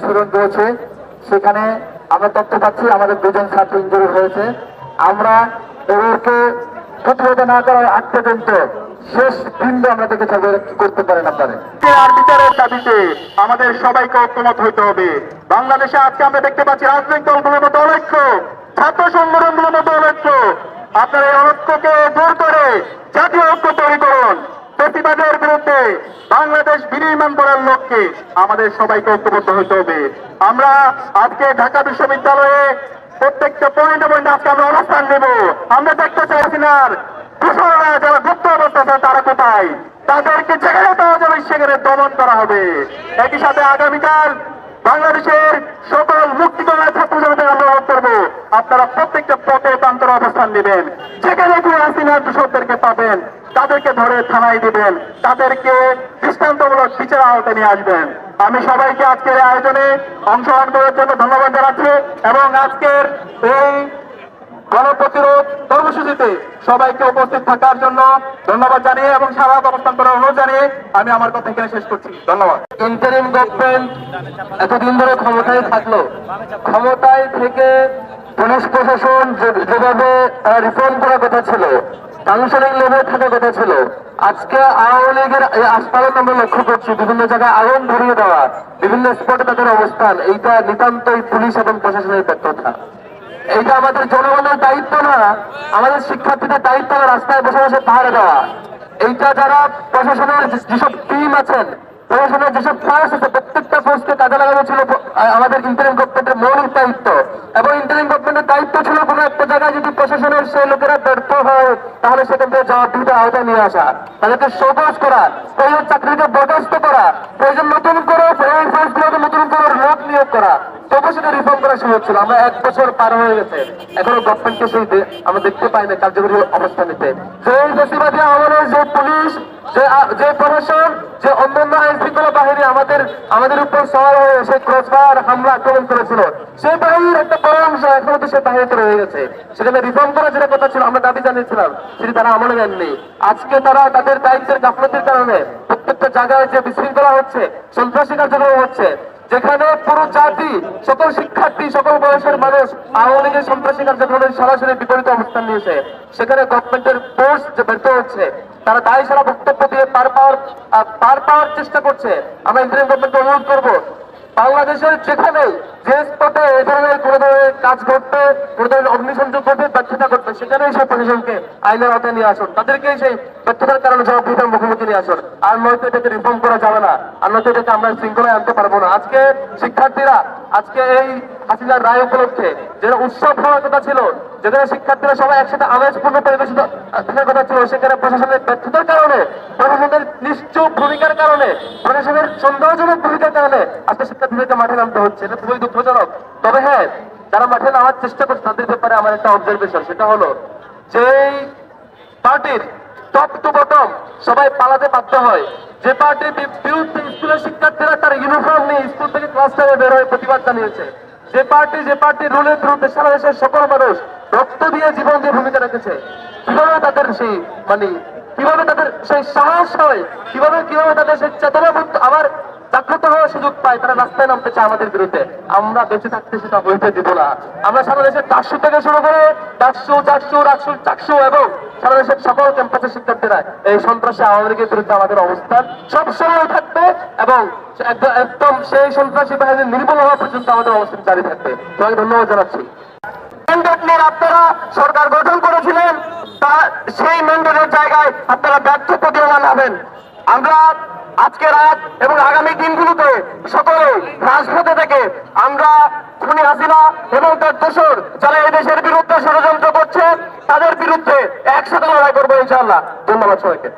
Student রয়েছে সেখানে আমরা তথ্য পাচ্ছি আমাদের দুজন ছাত্র ইঞ্জুরি হয়েছে। আমরা এদেরকে না করার আগ পর্যন্ত শেষ বিন্দু আমরা করতে পারে না আর বিচারের দাবিতে আমাদের সবাইকে ঐক্যমত হইতে হবে। বাংলাদেশে আজকে আমরা দেখতে পাচ্ছি রাজনৈতিক দলগুলোর মতো ছাত্র সংগঠনগুলোর মতো অনৈক্য আপনার এই দূর করে জাতীয় ঐক্য তৈরি করুন। বিরুদ্ধে বাংলাদেশ বিনির্মাণ করার লক্ষ্যে আমাদের সবাইকে ঐক্যবদ্ধ হইতে হবে। আমরা আজকে ঢাকা বিশ্ববিদ্যালয়ে প্রত্যেকটা পয়েন্টে পয়েন্টে আজকে আমরা অবস্থান নেব। আমরা দেখতে চাইছি না দূষণরা যারা গুপ্ত অবস্থা তারা কোথায়? তাদেরকে যেখানে পাওয়া যাবে সেখানে দমন করা হবে। একই সাথে আগামীকাল বাংলাদেশের সকল মুক্তিকরণ ছাত্র জনতার আমরা অনুরোধ করব। আপনারা প্রত্যেকটা পথে প্রান্তর অবস্থান নেবেন। যেখানে কি হাসিনা দূষকদেরকে পাবেন, তাদেরকে ধরে থানায় দিবেন, তাদেরকে দৃষ্টান্তমূলক বিচার আওতায় নিয়ে আসবেন। আমি সবাইকে আজকের আয়োজনে অংশগ্রহণ করার জন্য ধন্যবাদ জানাচ্ছি এবং আজকের এই গণপ্রতিরোধ কর্মসূচিতে সবাইকে উপস্থিত থাকার জন্য ধন্যবাদ জানিয়ে এবং সারা অবস্থান করার অনুরোধ জানিয়ে আমি আমার কথা এখানে শেষ করছি। ধন্যবাদ। ইন্টারিম গভর্নমেন্ট এতদিন ধরে ক্ষমতায় থাকল। ক্ষমতায় থেকে পুলিশ প্রশাসন যেভাবে রিফর্ম করার কথা ছিল কাউন্সিলিং লেভেল থাকার কথা ছিল, আজকে আওয়ামী লীগের এই আস্পালন আমরা লক্ষ্য করছি। বিভিন্ন জায়গায় আগুন ধরিয়ে দেওয়া, বিভিন্ন স্পটে তাদের অবস্থান, এইটা নিতান্তই পুলিশ এবং প্রশাসনের ব্যর্থতা। এইটা আমাদের জনগণের দায়িত্ব না। আমাদের শিক্ষার্থীদের দায়িত্ব না রাস্তায় বসে বসে পাহাড়ে দেওয়া। এইটা যারা প্রশাসনের যেসব টিম আছেন, প্রশাসনের যেসব ফোর্স আছে, প্রত্যেকটা ফোর্সকে কাজে লাগানো ছিল আমাদের ইন্টারিম গভর্নমেন্টের মৌলিক দায়িত্ব। এবং ইন্টারিম গভর্নমেন্টের দায়িত্ব ছিল কোনো একটা জায়গায় যদি প্রশাসনের সেই লোকেরা ব্যর্থ হয়, তাহলে সেখান থেকে জবাবদিহিতার আওতায় নিয়ে আসা। তাদেরকে শোকজ করা, প্রয়োজন চাকরিকে বরখাস্ত করা, প্রয়োজন নতুন করে নতুন করে লোক নিয়োগ করা। তবু রিফর্ম করা আমরা এক বছর পার হয়ে গেছে। এখনও গভর্নমেন্টকে সেই আমরা দেখতে পাই না কার্যকরী অবস্থা নিতে। আমলের যে পুলিশ, যে প্রশাসন, যে অন্যান্য আইন শৃঙ্খলা বাহিনী আমাদের আমাদের উপর সওয়ার হয়ে সেই ক্রসফায়ার হামলা আক্রমণ করেছিল। সেই বাহিনীর একটা বড় অংশ এখনও তো সেই বাহিনীতে রয়ে গেছে। সেখানে রিফর্ম করা যেটা কথা ছিল, আমরা দাবি জানিয়েছিলাম, সেটি তারা আমলে নেননি। আজকে তারা তাদের দায়িত্বের গাফলতির কারণে প্রত্যেকটা জায়গায় যে বিশৃঙ্খলা হচ্ছে, সন্ত্রাসী কার্যক্রম হচ্ছে, যেখানে সকল শিক্ষার্থী, সকল বয়সের মানুষ আওয়ামী লীগের সন্ত্রাসী কার্যক্রমের সরাসরি বিপরীত অবস্থান নিয়েছে। সেখানে গভর্নমেন্টের ফোর্স যে ব্যর্থ হচ্ছে তারা দায় সারা বক্তব্য দিয়ে পার পাওয়ার পার পাওয়ার চেষ্টা করছে। আমরা ইন্ডিয়ান গভর্নমেন্টকে অনুরোধ করব বাংলাদেশের যেখানে যে স্পটে ধরনের কোনো ধরনের কাজ করতে কোনো ধরনের অগ্নিসংযোগ করতে ব্যর্থতা ঘটবে, সেখানেই সেই প্রশাসনকে আইনের আওতায় নিয়ে আসুন। তাদেরকে সেই ব্যর্থতার কারণে জবাবদিহিতার মুখোমুখি নিয়ে আসুন। আর নয়তো এটাকে রিফর্ম করা যাবে না। আর নয়তো এটাকে আমরা শৃঙ্খলায় আনতে পারব না। আজকে শিক্ষার্থীরা, আজকে এই হাসিনার রায় উপলক্ষে যেটা উৎসব হওয়ার কথা ছিল, যেখানে শিক্ষার্থীরা সবাই একসাথে আমেজপূর্ণ পরিবেশিত থাকার কথা ছিল, সেখানে প্রশাসনের ব্যর্থতার কারণে, প্রশাসনের নিশ্চুপ ভূমিকার কারণে, প্রশাসনের সন্দেহজনক ভূমিকার কারণে আজকে শিক্ষার্থীদেরকে মাঠে নামতে হচ্ছে। এটা খুবই দুঃখজনক। তবে হ্যাঁ যারা মাঠে নামার চেষ্টা করছে, তাদের ব্যাপারে আমার একটা অবজারভেশন সেটা হলো যেই পার্টির টপ টু বটম সবাই পালাতে বাধ্য হয়, যে পার্টির বিরুদ্ধে স্কুলের শিক্ষার্থীরা তার ইউনিফর্ম নিয়ে স্কুল থেকে ক্লাস টাইমে বের হয়ে প্রতিবাদ জানিয়েছে। যে পার্টি যে পার্টি রুলের বিরুদ্ধে সারা দেশের সকল মানুষ রক্ত দিয়ে জীবন দিয়ে ভূমিকা রেখেছে, কীভাবে তাদের সেই মানে কীভাবে তাদের সেই সাহস হয়, কীভাবে কীভাবে তাদের সেই চেতনা আবার জাগ্রত হওয়ার সুযোগ পায়, তারা রাস্তায় নামতে চায় আমাদের বিরুদ্ধে। আমরা বেঁচে থাকতে সেটা হইতে দিব না। আমরা সারা দেশের চারশো থেকে শুরু করে চারশো চারশো রাকশো চারশো এবং সারা দেশের সকল ক্যাম্পাসের শিক্ষার্থীরা এই সন্ত্রাসী আওয়ামী লীগের বিরুদ্ধে আমাদের অবস্থান সবসময় থাকবে এবং একদম- সেই সন্ত্রাসী বাহিনী নির্মূল হওয়া পর্যন্ত আমাদের অবস্থান জারি থাকবে। সবাই ধন্যবাদ জানাচ্ছি। আপনারা সরকার গঠন করেছিলেন, তা সেই ম্যান্ডেটের জায়গায় আপনারা ব্যর্থ প্রতিফলন হবেন। আমরা আজকে রাত এবং আগামী দিনগুলোতে সকলে রাজপথে থেকে আমরা খুনি হাসিনা এবং তার দোষর যারা এই দেশের বিরুদ্ধে ষড়যন্ত্র করছে, তাদের বিরুদ্ধে একসাথে লড়াই করব ইনশাল্লাহ ধন্যবাদ সবাইকে।